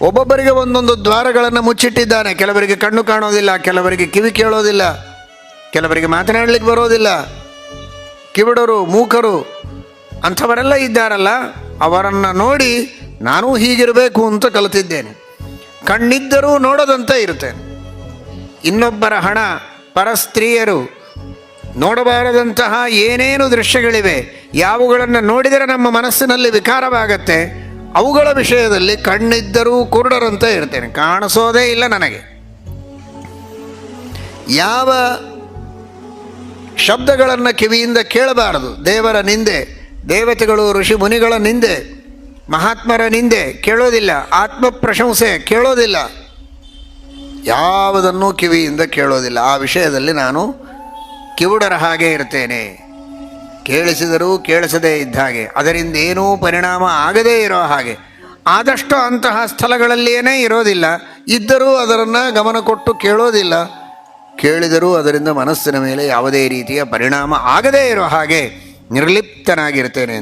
ಒಬ್ಬೊಬ್ಬರಿಗೆ ಒಂದೊಂದು ದ್ವಾರಗಳನ್ನು ಮುಚ್ಚಿಟ್ಟಿದ್ದಾನೆ. ಕೆಲವರಿಗೆ ಕಣ್ಣು ಕಾಣೋದಿಲ್ಲ, ಕೆಲವರಿಗೆ ಕಿವಿ ಕೇಳೋದಿಲ್ಲ, ಕೆಲವರಿಗೆ ಮಾತನಾಡಲಿಕ್ಕೆ ಬರೋದಿಲ್ಲ. ಕಿವಿಡರು, ಮೂಕರು, ಅಂಥವರೆಲ್ಲ ಇದ್ದಾರಲ್ಲ, ಅವರನ್ನು ನೋಡಿ ನಾನೂ ಹೀಗಿರಬೇಕು ಅಂತ ಕಲಿತಿದ್ದೇನೆ. ಕಣ್ಣಿದ್ದರೂ ನೋಡದಂತೆ ಇರುತ್ತೇನೆ ಇನ್ನೊಬ್ಬರ ಹಣ, ಪರಸ್ತ್ರೀಯರು ನೋಡಬಾರದಂತಹ ಏನೇನು ದೃಶ್ಯಗಳಿವೆ, ಯಾವುಗಳನ್ನು ನೋಡಿದರೆ ನಮ್ಮ ಮನಸ್ಸಿನಲ್ಲಿ ವಿಕಾರವಾಗತ್ತೆ ಅವುಗಳ ವಿಷಯದಲ್ಲಿ ಕಣ್ಣಿದ್ದರೂ ಕುರುಡರಂತೆ ಇರ್ತೇನೆ. ಕಾಣಿಸೋದೇ ಇಲ್ಲ ನನಗೆ. ಯಾವ ಶಬ್ದಗಳನ್ನು ಕಿವಿಯಿಂದ ಕೇಳಬಾರದು. ದೇವರ ನಿಂದೆ, ದೇವತೆಗಳು, ಋಷಿ ಮುನಿಗಳ ನಿಂದೆ, ಮಹಾತ್ಮರ ನಿಂದೆ ಕೇಳೋದಿಲ್ಲ. ಆತ್ಮ ಪ್ರಶಂಸೆ ಕೇಳೋದಿಲ್ಲ. ಯಾವುದನ್ನು ಕಿವಿಯಿಂದ ಕೇಳೋದಿಲ್ಲ. ಆ ವಿಷಯದಲ್ಲಿ ನಾನು ಕಿವುಡರ ಹಾಗೆ ಇರ್ತೇನೆ. ಕೇಳಿಸಿದರೂ ಕೇಳಿಸದೇ ಇದ್ದ ಹಾಗೆ. ಅದರಿಂದ ಏನೂ ಪರಿಣಾಮ ಆಗದೇ ಇರೋ ಹಾಗೆ. ಆದಷ್ಟು ಅಂತಹ ಸ್ಥಳಗಳಲ್ಲಿಯೇ ಇರೋದಿಲ್ಲ. ಇದ್ದರೂ ಅದರನ್ನು ಗಮನ ಕೊಟ್ಟು ಕೇಳೋದಿಲ್ಲ. ಕೇಳಿದರೂ ಅದರಿಂದ ಮನಸ್ಸಿನ ಮೇಲೆ ಯಾವುದೇ ರೀತಿಯ ಪರಿಣಾಮ ಆಗದೇ ಇರೋ ಹಾಗೆ ನಿರ್ಲಿಪ್ತನಾಗಿರ್ತೇನೆ.